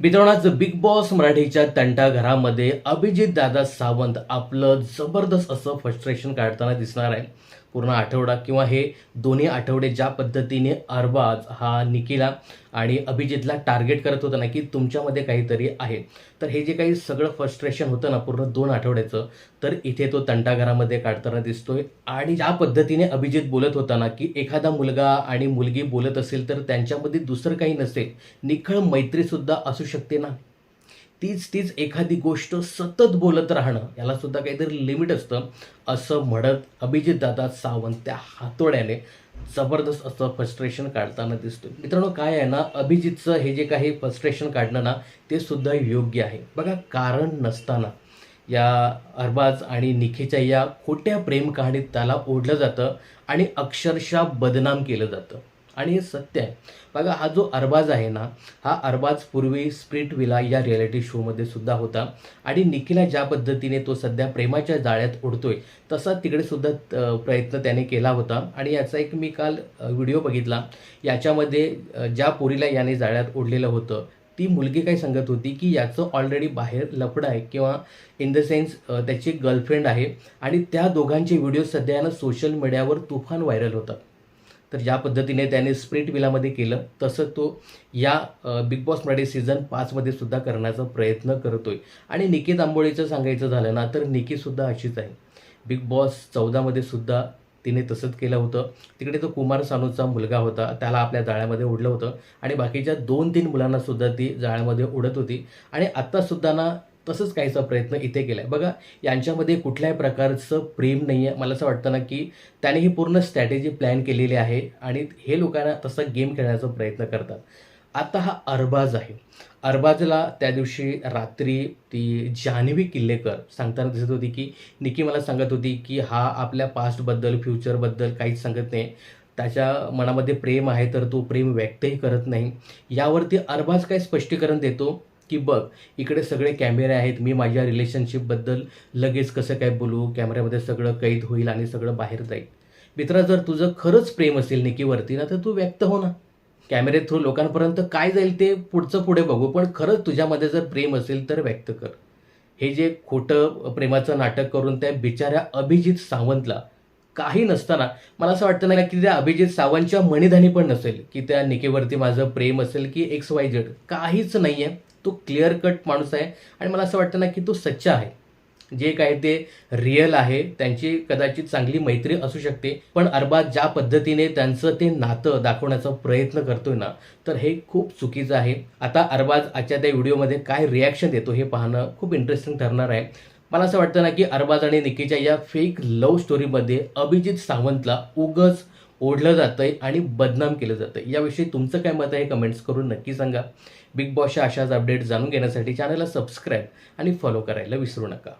मित्रांनो big boss मराठीच्या तंटा घरामध्ये अभिजित दादा सावंत आपलं जबरदस्त असं फ्रस्ट्रेशन काढताना दिसणार आहे. पूर्ण आठवडा किंवा हे दोन्ही आठवडे ज्या पद्धतीने अरबाज हा निकिला आणि अभिजितला टार्गेट करत होता ना की तुमच्यामध्ये काहीतरी आहे. तर हे जे काही सगळं फ्रस्ट्रेशन होतं ना पूर्ण दोन आठवड्याचं तर इथे तो तंटाघरामध्ये काढताना दिसतोय. आणि ज्या पद्धतीने अभिजित बोलत होता ना की एखादा मुलगा आणि मुलगी बोलत असेल तर त्यांच्यामध्ये दुसरं काही नसेल. निखळ मैत्रीसुद्धा असू शकते ना. तीच तीच एखादी गोष्ट सतत बोलत राहणं याला सुद्धा काहीतरी लिमिट असतं. असं म्हणत अभिजित दादा सावंत त्या हातोड्याने जबरदस्त असं फ्रस्ट्रेशन काढताना दिसतो मित्रांनो काय आहे ना अभिजितचं हे जे काही फ्रस्ट्रेशन काढणं ना ते सुद्धा योग्य आहे. बघा कारण नसताना या अरबाज आणि निखीच्या या खोट्या प्रेम कहाणीत त्याला ओढलं जातं आणि अक्षरशः बदनाम केलं जातं. आणि हे सत्य आहे. बघा हा जो अरबाज आहे ना हा अरबाज पूर्वी स्प्रिट विला या रियालिटी शोमध्ये सुद्धा होता. आणि निखिला ज्या पद्धतीने तो सध्या प्रेमाच्या जाळ्यात उडतोय तसा तिकडे सुद्धा प्रयत्न त्याने केला होता. आणि याचा एक मी काल व्हिडिओ बघितला. याच्यामध्ये ज्या पोरीला याने जाळ्यात ओढलेलं होतं ती मुलगी काय सांगत होती की याचं ऑलरेडी बाहेर लपडं आहे किंवा इन द सेन्स त्याची गर्लफ्रेंड आहे. आणि त्या दोघांचे व्हिडिओ सध्या यानं सोशल मीडियावर तुफान व्हायरल होतात तर ज्या पद्धतीने त्याने स्प्रिट विलामध्ये केलं. तसं तो या बिग बॉस मराठी सीझन पाचमध्ये सुद्धा करण्याचा प्रयत्न करतोय. आणि निकी तांबोळीचं सांगायचं झालं ना तर निकीसुद्धा अशीच आहे. बिग बॉस चौदामध्ये सुद्धा तिने तसंच केलं होतं. तिकडे तो कुमार सानूचा मुलगा होता त्याला आपल्या जाळ्यामध्ये ओढलं होतं. आणि बाकीच्या दोन तीन मुलांनासुद्धा ती जाळ्यामध्ये उडत होती. आणि आत्तासुद्धा ना तसंच काहीचा प्रयत्न इथे केला आहे बघा यांच्यामध्ये कुठल्याही प्रकारचं प्रेम नाही आहे मला असं वाटतं ना की त्याने ही पूर्ण स्ट्रॅटेजी प्लॅन केलेली आहे आणि हे लोकांना तसा गेम खेळण्याचा प्रयत्न करतात. आता हा अरबाज आहे. अरबाजला त्या दिवशी रात्री ती जान्हवी किल्लेकर सांगताना दिसत होती की निकी मला सांगत होती की हा आपल्या पास्टबद्दल फ्युचरबद्दल काहीच सांगत नाही. त्याच्या मनामध्ये प्रेम आहे तर तो प्रेम व्यक्तही करत नाही. यावरती अरबाज काय स्पष्टीकरण देतो? की बघ इकडे सगळे कॅमेरे आहेत मी माझ्या रिलेशनशिपबद्दल लगेच कसं काय बोलू कॅमेऱ्यामध्ये सगळं कैद होईल आणि सगळं बाहेर जाईल. मित्रा जर तुझं खरंच प्रेम असेल निकीवरती ना तर तू व्यक्त हो ना. कॅमेरे थ्रू लोकांपर्यंत काय जाईल ते पुढचं पुढे बघू पण खरंच तुझ्यामध्ये जर प्रेम असेल तर व्यक्त कर. हे जे खोटं प्रेमाचं नाटक करून त्या बिचाऱ्या अभिजित सावंतला काही नसताना मला असं वाटतं ना की त्या अभिजित सावंतच्या मणिधानी पण नसेल की त्या निकेवरती माझं प्रेम असेल की एक्स वाय झेड काहीच नाही आहे तो क्लिअर कट माणूस आहे. आणि मला असं वाटतं ना की तो सच्चा आहे. जे काय ते रिअल आहे त्यांची कदाचित चांगली मैत्री असू शकते. पण अरबाज ज्या पद्धतीने त्यांचं ते नातं दाखवण्याचा प्रयत्न करतोय ना तर हे खूप चुकीचं आहे. आता अरबाज आजच्या त्या व्हिडिओमध्ये काय रिॲक्शन देतो हे पाहणं खूप इंटरेस्टिंग ठरणार आहे. मला असं वाटतं ना की अरबाज आणि निकीच्या या फेक लव्ह स्टोरीमध्ये अभिजित सावंतला उगच ओढलं जातं आहे आणि बदनाम केलं जातं आहे याविषयी तुमचं काय मत आहे? कमेंट्स करून नक्की सांगा. बिग बॉसच्या अशाच अपडेट जाणून घेण्यासाठी चॅनलला सबस्क्राईब आणि फॉलो करायला विसरू नका.